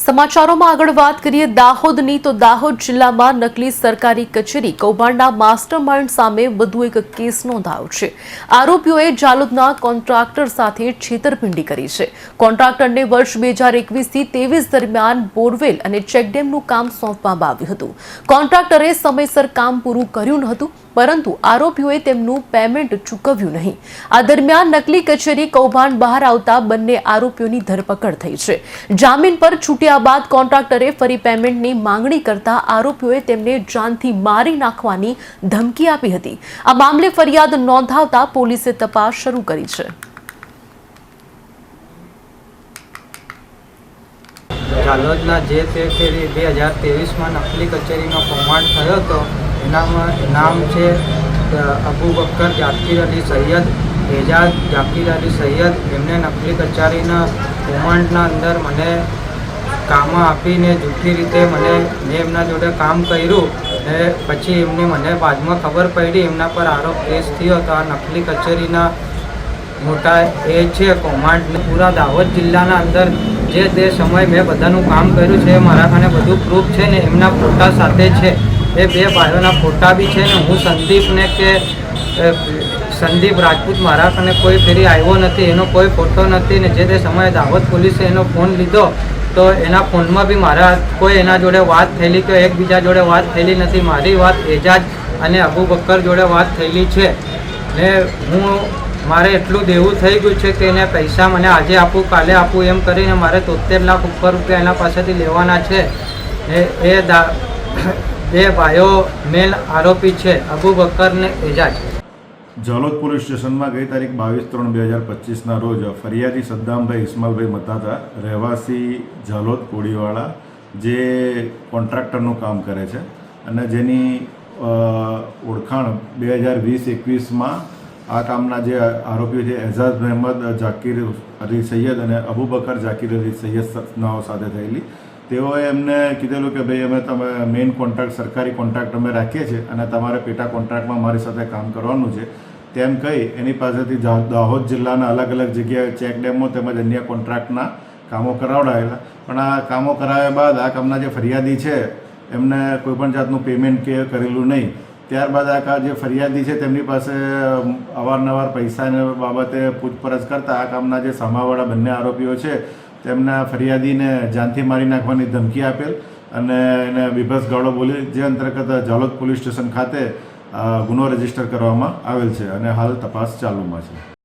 સમાચારોમાં આગળ વાત કરીએ દાહોદની, તો દાહોદ જિલ્લામાં નકલી સરકારી કચેરી કૌભાંડના માસ્ટર સામે વધુ એક કેસ નોંધાયો છે. આરોપીઓએ જાલોદના કોન્ટ્રાક્ટર સાથે છેતરપિંડી કરી છે. કોન્ટ્રાક્ટરને વર્ષ બે હજાર એકવીસથી ત્રેવીસ દરમિયાન બોરવેલ અને ચેકડેમનું કામ સોંપવામાં આવ્યું હતું. કોન્ટ્રાક્ટરે સમયસર કામ પૂરું કર્યું ન હતું પરંતુ આરોપીઓએ તેમનું પેમેન્ટ ચૂકવ્યું નહીં. આ દરમિયાન નકલી કચેરી કૌભાંડ બહાર આવતા બંને આરોપીઓની ધરપકડ થઈ છે. જામીન પર છૂટ્યા બાદ કોન્ટ્રાક્ટરે ફરી પેમેન્ટની માંગણી કરતા આરોપીઓએ તેમને જાનથી મારી નાખવાની ધમકી આપી હતી. આ મામલે ફરિયાદ નોંધાવતા પોલીસે તપાસ શરૂ કરી છે. જાલોદના જે તે ફેરી બે હજાર તેવીસમાં નકલી કચેરીનો કૌભાંડ થયો હતો. એનામાં નામ છે અબુ બક્કર જાકીર અલી સૈયદ, એજાજ જાકીર અલી સૈયદ. એમને નકલી કચેરીના કૌભાંડના અંદર મને કામ આપીને જૂઠી રીતે મને મેં એમના જોડે કામ કર્યું ને પછી એમને મને બાદમાં ખબર પડી. એમના પર આરોપ કેસ થયો તો આ નકલી કચેરીના મોટા એ છે કૌભાંડ પૂરા દાહોદ જિલ્લાના અંદર જે તે સમયે મેં બધાનું કામ કર્યું છે, મારા ખાને બધું પ્રૂફ છે ને એમના ફોટા સાથે છે. એ બે ભાઈઓના ફોટા બી છે ને હું સંદીપને કે સંદીપ રાજપૂત મારા ખાને કોઈ ફેરી આવ્યો નથી, એનો કોઈ ફોટો નથી ને જે તે સમયે દાહોદ પોલીસે એનો ફોન લીધો તો એના ફોનમાં બી મારા કોઈ એના જોડે વાત થયેલી કે એકબીજા જોડે વાત થયેલી નથી. મારી વાત એજાજ અને અબુ બક્કર જોડે વાત થયેલી છે. ને હું, મારે એટલું દેવું થઈ ગયું છે કે એને પૈસા મને આજે આપું, કાલે આપું, એમ કરીને મારે તોતેર લાખ ઉપર રૂપિયા એના પાસેથી લેવાના છે. ને એ દા બે ભાઈઓ મેન આરોપી છે, અબુ બક્કર ને એજાજ. જાલોદ પોલીસ સ્ટેશનમાં ગઈ તારીખ બાવીસ ત્રણ બે હજાર પચીસના રોજ ફરિયાદી સદ્દામભાઈ ઇસ્માલભાઈ મતાતા રહેવાસી જાલોદ કોળીવાળા જે કોન્ટ્રાક્ટરનું કામ કરે છે અને જેની ઓળખાણ બે હજાર વીસ એકવીસમાં આ કામના જે આરોપીઓ છે એઝાઝ મહેમદ જાકીર અલી સૈયદ અને અબુ બકર જાકીર અલી સૈયદ સાથે થયેલી. તેઓએ એમને કીધેલું કે ભાઈ, અમે તમે મેઇન કોન્ટ્રાક્ટ સરકારી કોન્ટ્રાક્ટ અમે રાખીએ છીએ અને તમારે પેટા કોન્ટ્રાક્ટમાં મારી સાથે કામ કરવાનું છે. તેમ કહી એની પાસેથી દાહોદ જિલ્લાના અલગ અલગ જગ્યાએ ચેક ડેમો તેમજ અન્ય કોન્ટ્રાક્ટના કામો કરાવડાવેલા પણ આ કામો કરાવ્યા બાદ આ કામના જે ફરિયાદી છે, એમને કોઈપણ જાતનું પેમેન્ટ કે કરેલું નહીં. ત્યારબાદ આ જે ફરિયાદી છે તેમની પાસે અવારનવાર પૈસાને બાબતે પૂછપરછ કરતા આ કામના જે સામાવાળા બંને આરોપીઓ છે તેમના ફરિયાદીને જાનથી મારી નાખવાની ધમકી આપેલ અને એને બીભસ ગાળો બોલી જે અંતર્ગત જાલોદ પોલીસ સ્ટેશન ખાતે ગુનો રજિસ્ટર કરવામાં આવેલ છે અને હાલ તપાસ ચાલુમાં છે.